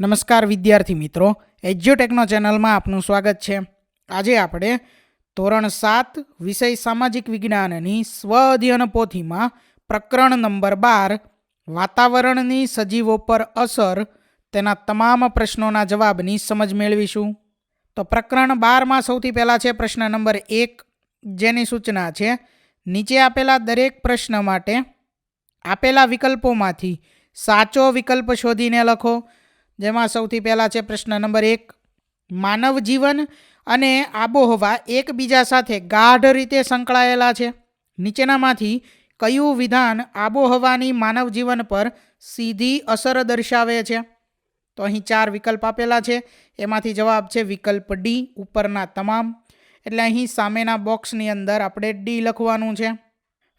નમસ્કાર વિદ્યાર્થી મિત્રો, એજ્યુટેકનો ચેનલમાં આપનું સ્વાગત છે. આજે આપણે ધોરણ સાત, વિષય સામાજિક વિજ્ઞાનની સ્વ અધ્યયન પોથીમાં પ્રકરણ નંબર બાર, વાતાવરણની સજીવો પર અસર, તેના તમામ પ્રશ્નોના જવાબની સમજ મેળવીશું. તો પ્રકરણ બારમાં સૌથી પહેલાં છે પ્રશ્ન નંબર એક, જેની સૂચના છે, નીચે આપેલા દરેક પ્રશ્ન માટે આપેલા વિકલ્પોમાંથી સાચો વિકલ્પ શોધીને લખો. જેમાં સૌથી પહેલાં છે પ્રશ્ન નંબર એક. માનવ જીવન અને આબોહવા એકબીજા સાથે ગાઢ રીતે સંકળાયેલા છે. નીચેનામાંથી કયું વિધાન આબોહવાની માનવ જીવન પર સીધી અસર દર્શાવે છે? તો અહીં ચાર વિકલ્પ આપેલા છે. એમાંથી જવાબ છે વિકલ્પ ડી, ઉપરના તમામ. એટલે અહીં સામેના બોક્સની અંદર આપણે ડી લખવાનું છે.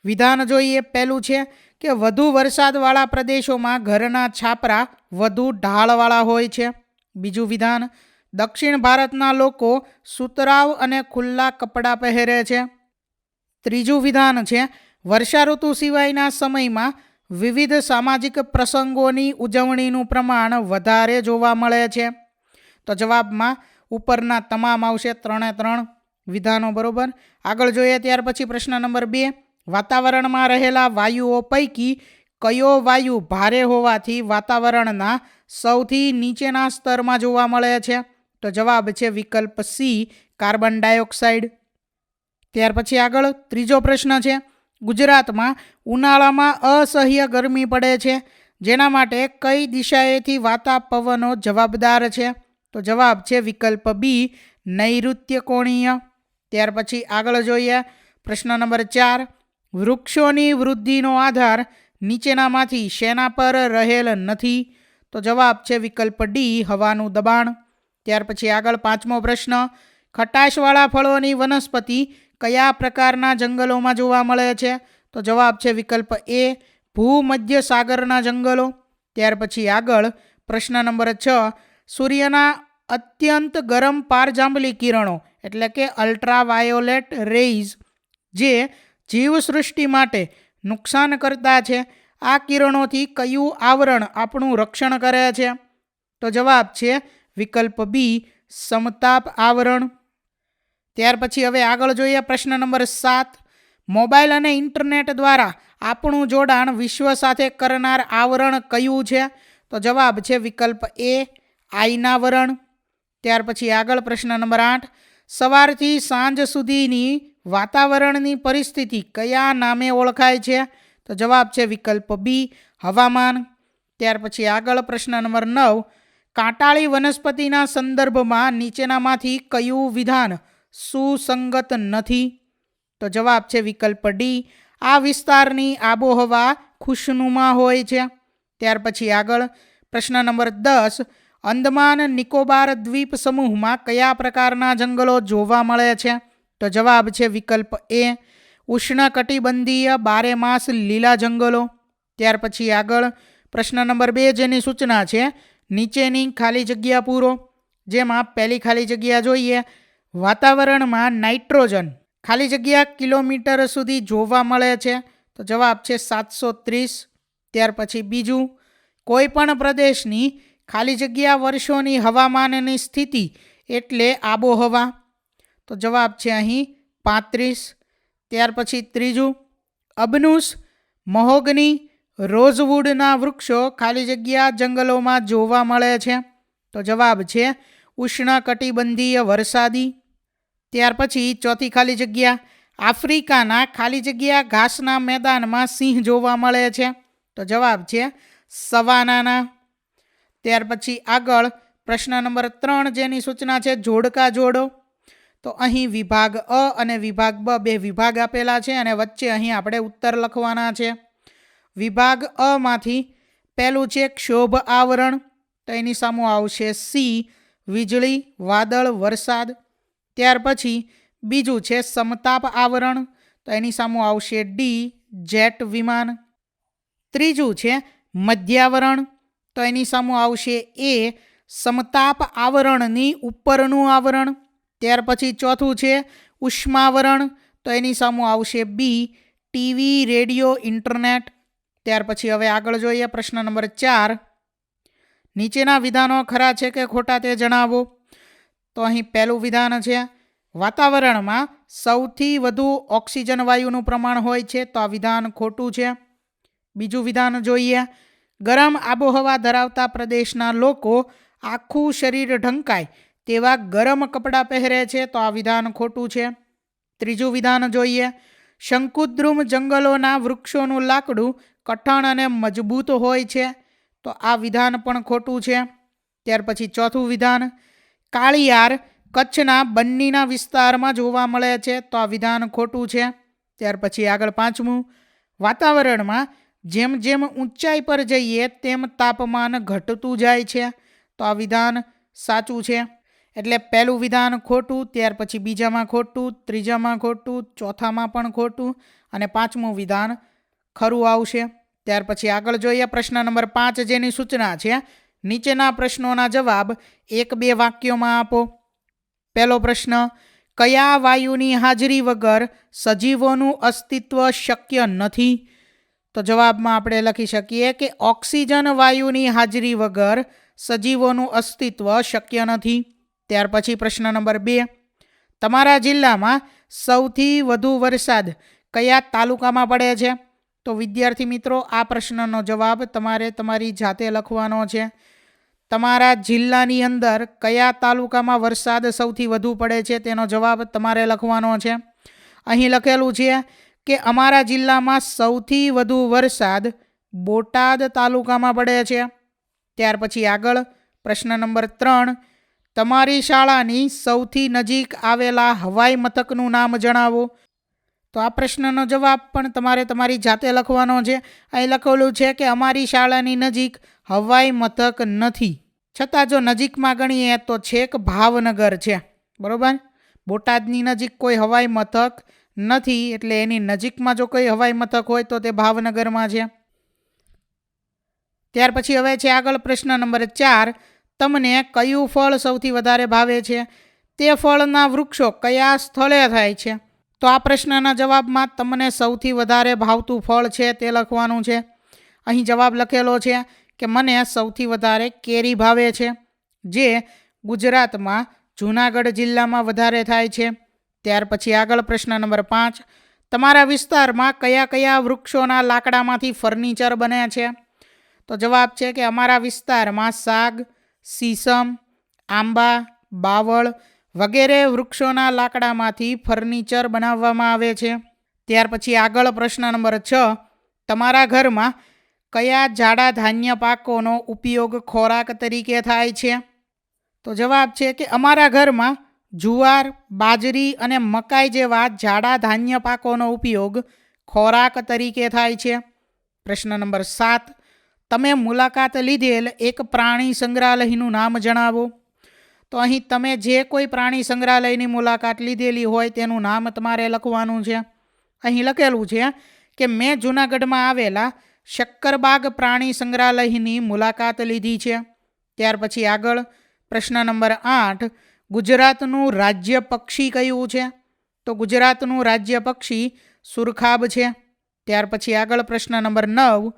વિધાન જોઈએ, પહેલું છે કે વધુ વરસાદવાળા પ્રદેશોમાં ઘરના છાપરા વધુ ઢાળવાળા હોય છે. બીજું વિધાન, દક્ષિણ ભારતના લોકો સુતરાવ અને ખુલ્લા કપડાં પહેરે છે. ત્રીજું વિધાન છે વર્ષા ઋતુ સિવાયના સમયમાં વિવિધ સામાજિક પ્રસંગોની ઉજવણીનું પ્રમાણ વધારે જોવા મળે છે. તો જવાબમાં ઉપરના તમામ આવશે ત્રણે ત્રણ વિધાનો બરોબર. આગળ જોઈએ ત્યાર પછી પ્રશ્ન નંબર બે. વાતાવરણમાં રહેલા વાયુઓ પૈકી કયો વાયુ ભારે હોવાથી વાતાવરણના સૌથી નીચેના સ્તરમાં જોવા મળે છે? તો જવાબ છે વિકલ્પ સી, કાર્બન ડાયોક્સાઇડ. ત્યાર પછી આગળ ત્રીજો પ્રશ્ન છે. ગુજરાતમાં ઉનાળામાં અસહ્ય ગરમી પડે છે. જેના માટે કઈ દિશાએથી વાતા પવનો જવાબદાર છે? તો જવાબ છે વિકલ્પ બી, નૈઋત્ય કોણીય. ત્યાર પછી આગળ જોઈએ. પ્રશ્ન નંબર ચાર વૃક્ષોની વૃદ્ધિનો આધાર નીચેનામાંથી શેના પર રહેલ નથી? તો જવાબ છે વિકલ્પ ડી હવાનું દબાણ. ત્યાર પછી આગળ પાંચમો પ્રશ્ન, ખટાશવાળા ફળોની વનસ્પતિ કયા પ્રકારના જંગલોમાં જોવા મળે છે? તો જવાબ છે વિકલ્પ એ ભૂમધ્ય સાગરના જંગલો. ત્યાર પછી આગળ પ્રશ્ન નંબર છ, સૂર્યના અત્યંત ગરમ પારજાંબલી કિરણો, એટલે કે અલ્ટ્રાવાયોલેટ રેઇઝ જે જીવસૃષ્ટિ માટે નુકસાન કરતા છે. આ કિરણોથી કયું આવરણ આપણું રક્ષણ કરે છે? તો જવાબ છે વિકલ્પ બી સમતાપ આવરણ. ત્યાર પછી હવે આગળ જોઈએ પ્રશ્ન નંબર સાત. મોબાઈલ અને ઇન્ટરનેટ દ્વારા આપણું જોડાણ વિશ્વ સાથે કરનાર આવરણ કયું છે? તો જવાબ છે વિકલ્પ એ આઈનાવરણ ત્યાર પછી આગળ પ્રશ્ન નંબર આઠ. સવારથી સાંજ સુધીની વાતાવરણની પરિસ્થિતિ કયા નામે ઓળખાય છે? તો જવાબ છે વિકલ્પ બી હવામાન. ત્યાર પછી આગળ પ્રશ્ન નંબર નવ, કાંટાળી વનસ્પતિના સંદર્ભમાં નીચેનામાંથી કયું વિધાન સુસંગત નથી? તો જવાબ છે વિકલ્પ ડી આ વિસ્તારની આબોહવા ખુશનુમા હોય છે. ત્યાર પછી આગળ પ્રશ્ન નંબર દસ, અંદમાન નિકોબાર દ્વીપ સમૂહમાં કયા પ્રકારના જંગલો જોવા મળે છે? તો જવાબ છે વિકલ્પ એ, ઉષ્ણકટિબંધીય બારે માસ લીલા જંગલો. ત્યાર પછી આગળ, પ્રશ્ન નંબર બે જેની સૂચના છે, નીચેની ખાલી જગ્યા પૂરો. જેમાં પહેલી ખાલી જગ્યા જોઈએ, વાતાવરણમાં નાઇટ્રોજન ખાલી જગ્યા કિલોમીટર સુધી જોવા મળે છે. તો જવાબ છે સાતસો ત્રીસ. ત્યાર પછી બીજું, કોઈપણ પ્રદેશની ખાલી જગ્યા વર્ષોની હવામાનની સ્થિતિ એટલે આબોહવા. તો જવાબ છે અહીં પાંત્રીસ. ત્યાર પછી ત્રીજું, અબનુસ મહોગની રોઝવુડના વૃક્ષો ખાલી જગ્યા જંગલોમાં જોવા મળે છે. તો જવાબ છે ઉષ્ણકટિબંધીય વરસાદી. ત્યાર પછી ચોથી ખાલી જગ્યા, આફ્રિકાના ખાલી જગ્યા ઘાસના મેદાનમાં સિંહ જોવા મળે છે. તો જવાબ છે સવાનાના. ત્યાર પછી આગળ પ્રશ્ન નંબર ત્રણ જેની સૂચના છે જોડકા જોડો. તો અહીં વિભાગ અ અને વિભાગ બ બે વિભાગ આપેલા છે અને વચ્ચે અહીં આપણે ઉત્તર લખવાના છે. વિભાગ અમાંથી પહેલું છે ક્ષોભ આવરણ, તો એની સામું આવશે સી, વીજળી, વાદળ, વરસાદ. ત્યાર પછી બીજું છે સમતાપ આવરણ, તો એની સામું આવશે ડી, જેટ વિમાન. ત્રીજું છે મધ્યાવરણ, તો એની સામું આવશે એ સમતાપ આવરણની ઉપરનું આવરણ. ત્યાર પછી ચોથું છે ઉષ્માવરણ. તો એની સામું આવશે બી, ટીવી, રેડિયો, ઇન્ટરનેટ. ત્યાર પછી હવે આગળ જોઈએ પ્રશ્ન નંબર ચાર. નીચેના વિધાનો ખરા છે કે ખોટા તે જણાવો. તો અહીં પહેલું વિધાન છે, વાતાવરણમાં સૌથી વધુ ઓક્સિજન વાયુનું પ્રમાણ હોય છે તો આ વિધાન ખોટું છે. બીજું વિધાન જોઈએ, ગરમ આબોહવા ધરાવતા પ્રદેશના લોકો આખું શરીર ઢંકાય તેવા ગરમ કપડાં પહેરે છે તો આ વિધાન ખોટું છે. ત્રીજું વિધાન જોઈએ. શંકુદ્રુમ જંગલોના વૃક્ષોનું લાકડું કઠણ અને મજબૂત હોય છે તો આ વિધાન પણ ખોટું છે. ત્યાર પછી ચોથું વિધાન, કાળિયાર કચ્છના બન્નીના વિસ્તારમાં જોવા મળે છે તો આ વિધાન ખોટું છે. ત્યાર પછી આગળ પાંચમું, વાતાવરણમાં જેમ જેમ ઊંચાઈ પર જઈએ તેમ તાપમાન ઘટતું જાય છે તો આ વિધાન સાચું છે. એટલે પહેલું વિધાન ખોટું, ત્યાર પછી બીજામાં ખોટું, ત્રીજામાં ખોટું, ચોથામાં પણ ખોટું અને પાંચમું વિધાન ખરું આવશે. ત્યાર પછી આગળ જોઈએ પ્રશ્ન નંબર પાંચ જેની સૂચના છે. નીચેના પ્રશ્નોના જવાબ એક બે વાક્યોમાં આપો. પહેલો પ્રશ્ન, કયા વાયુની હાજરી વગર સજીવોનું અસ્તિત્વ શક્ય નથી? તો જવાબમાં આપણે લખી શકીએ કે ઓક્સિજન વાયુની હાજરી વગર સજીવોનું અસ્તિત્વ શક્ય નથી. ત્યાર પછી પ્રશ્ન નંબર બે. તમારા જિલ્લામાં સૌથી વધુ વરસાદ કયા તાલુકામાં પડે છે? તો વિદ્યાર્થી મિત્રો, આ પ્રશ્નનો જવાબ તમારે તમારી જાતે લખવાનો છે. તમારા જિલ્લાની અંદર કયા તાલુકામાં વરસાદ સૌથી વધુ પડે છે તેનો જવાબ તમારે લખવાનો છે. અહીં લખેલું છે કે અમારા જિલ્લામાં સૌથી વધુ વરસાદ બોટાદ તાલુકામાં પડે છે. ત્યાર પછી આગળ પ્રશ્ન નંબર ત્રણ. તમારી શાળાની સૌથી નજીક આવેલા હવાઈ મથકનું નામ જણાવો. તો આ પ્રશ્નનો જવાબ પણ તમારે તમારી જાતે લખવાનો છે. અહીં લખેલું છે કે અમારી શાળાની નજીક હવાઈ મથક નથી. છતાં જો નજીકમાં ગણીએ તો છેક ભાવનગર છે. બરાબર? બોટાદની નજીક કોઈ હવાઈ મથક નથી એટલે એની નજીકમાં જો કોઈ હવાઈ મથક હોય તો તે ભાવનગરમાં છે. ત્યાર પછી હવે છે આગળ પ્રશ્ન નંબર ચાર. તમને કયું ફળ સૌથી વધારે ભાવે છે? તે ફળના વૃક્ષો કયા સ્થળે થાય છે? તો આ પ્રશ્નના જવાબમાં તમને સૌથી વધારે ભાવતું ફળ છે તે લખવાનું છે. અહીં જવાબ લખેલો છે કે મને સૌથી વધારે કેરી ભાવે છે, જે ગુજરાતમાં જૂનાગઢ જિલ્લામાં વધારે થાય છે. ત્યાર પછી આગળ પ્રશ્ન નંબર પાંચ. તમારા વિસ્તારમાં કયા કયા વૃક્ષોના લાકડામાંથી ફર્નિચર બને છે? તો જવાબ છે કે અમારા વિસ્તારમાં સાગ સીસમ, આંબા, બાવળ વગેરે વૃક્ષોના લાકડામાંથી ફર્નિચર બનાવવામાં આવે છે. ત્યાર પછી આગળ પ્રશ્ન નંબર છ. તમારા ઘરમાં કયા જાડા ધાન્ય પાકોનો ઉપયોગ ખોરાક તરીકે થાય છે? તો જવાબ છે કે અમારા ઘરમાં જુવાર, બાજરી અને મકાઈ જેવા જાડા ધાન્ય પાકોનો ઉપયોગ ખોરાક તરીકે થાય છે. પ્રશ્ન નંબર સાત. તમે મુલાકાત લીધેલ એક પ્રાણી સંગ્રહાલયનું નામ જણાવો. તો અહીં તમે જે કોઈ પ્રાણી સંગ્રહાલયની મુલાકાત લીધેલી હોય તેનું નામ તમારે લખવાનું છે. અહીં લખેલું છે કે મેં જૂનાગઢમાં આવેલા શક્કરબાગ પ્રાણી સંગ્રહાલયની મુલાકાત લીધી છે. ત્યાર પછી આગળ પ્રશ્ન નંબર આઠ, ગુજરાતનું રાજ્ય પક્ષી કયું છે? તો ગુજરાતનું રાજ્ય પક્ષી સુરખાબ છે. ત્યાર પછી આગળ પ્રશ્ન નંબર નવ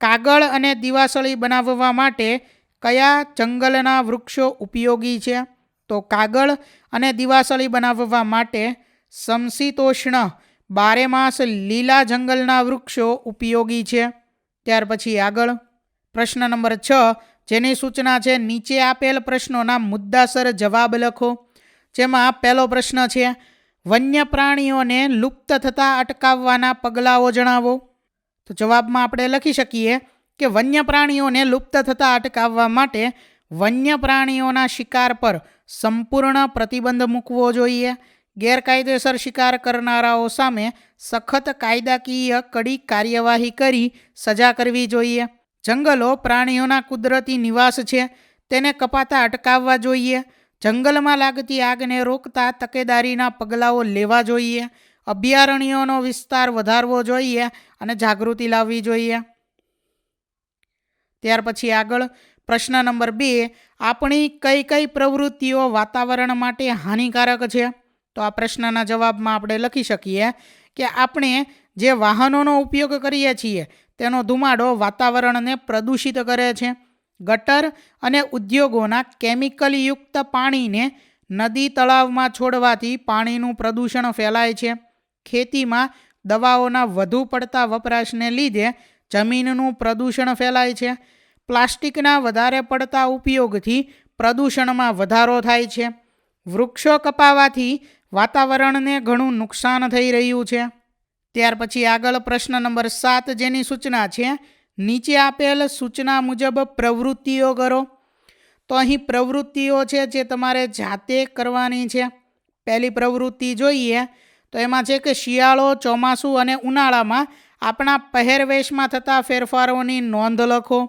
કાગળ અને દિવાસળી બનાવવા માટે કયા જંગલના વૃક્ષો ઉપયોગી છે? તો કાગળ અને દિવાસળી બનાવવા માટે સમશીતોષ્ણ બારેમાસ લીલા જંગલના વૃક્ષો ઉપયોગી છે. ત્યાર પછી આગળ. પ્રશ્ન નંબર છ. જેની સૂચના છે, નીચે આપેલ પ્રશ્નોના મુદ્દાસર જવાબ લખો. જેમાં પહેલો પ્રશ્ન છે વન્ય પ્રાણીઓને લુપ્ત થતાં અટકાવવાના પગલાઓ જણાવો. તો જવાબમાં આપણે લખી શકીએ કે વન્ય પ્રાણીઓને લુપ્ત થતાં અટકાવવા માટે વન્ય પ્રાણીઓના શિકાર પર સંપૂર્ણ પ્રતિબંધ મૂકવો જોઈએ. ગેરકાયદેસર શિકાર કરનારાઓ સામે સખત કાયદાકીય કડી કાર્યવાહી કરી સજા કરવી જોઈએ. જંગલો પ્રાણીઓના કુદરતી નિવાસ છે, તેને કપાતા અટકાવવા જોઈએ. જંગલમાં લાગતી આગને રોકતા તકેદારીના પગલાઓ લેવા જોઈએ. અભયારણ્યોનો વિસ્તાર વધારવો જોઈએ અને જાગૃતિ લાવવી જોઈએ. ત્યાર પછી આગળ પ્રશ્ન નંબર બે, આપણી કઈ કઈ પ્રવૃત્તિઓ વાતાવરણ માટે હાનિકારક છે? તો આ પ્રશ્નના જવાબમાં આપણે લખી શકીએ કે આપણે જે વાહનોનો ઉપયોગ કરીએ છીએ, તેનો ધુમાડો વાતાવરણને પ્રદૂષિત કરે છે. ગટર અને ઉદ્યોગોના કેમિકલયુક્ત પાણીને નદી તળાવમાં છોડવાથી પાણીનું પ્રદૂષણ ફેલાય છે. ખેતીમાં દવાઓના વધુ પડતા વપરાશને લીધે જમીનનું પ્રદૂષણ ફેલાય છે. પ્લાસ્ટિકના વધારે પડતા ઉપયોગથી પ્રદૂષણમાં વધારો થાય છે. વૃક્ષો કપાવાથી વાતાવરણને ઘણું નુકસાન થઈ રહ્યું છે. ત્યાર પછી આગળ પ્રશ્ન નંબર સાત જેની સૂચના છે, નીચે આપેલ સૂચના મુજબ પ્રવૃત્તિઓ કરો. તો અહીં પ્રવૃત્તિઓ છે જે તમારે જાતે કરવાની છે. પહેલી પ્રવૃત્તિ જોઈએ તો એમાં છે કે શિયાળો, ચોમાસું અને ઉનાળામાં આપણા પહેરવેશમાં થતા ફેરફારોની નોંધ લખો.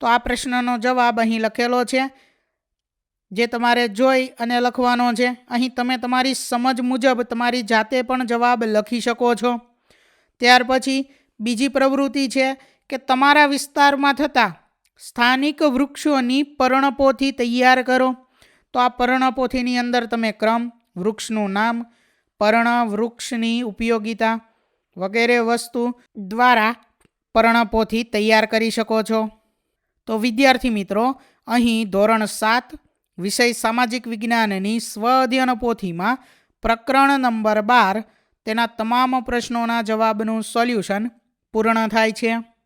તો આ પ્રશ્નનો જવાબ અહીં લખેલો છે. જે તમારે જોઈ અને લખવાનો છે. અહીં તમે તમારી સમજ મુજબ તમારી જાતે પણ જવાબ લખી શકો છો. ત્યાર પછી બીજી પ્રવૃત્તિ છે કે તમારા વિસ્તારમાં થતા સ્થાનિક વૃક્ષોની પર્ણપોથી તૈયાર કરો. તો આ પર્ણપોથીની અંદર તમે ક્રમ, વૃક્ષનું નામ પર્ણ વૃક્ષની ઉપયોગિતા વગેરે વસ્તુ દ્વારા પર્ણપોથી તૈયાર કરી શકો છો. તો વિદ્યાર્થી મિત્રો, અહીં ધોરણ સાત, વિષય સામાજિક વિજ્ઞાનની સ્વ અધ્યયન પોથીમાં પ્રકરણ નંબર બાર તેના તમામ પ્રશ્નોના જવાબનું સોલ્યુશન પૂર્ણ થાય છે.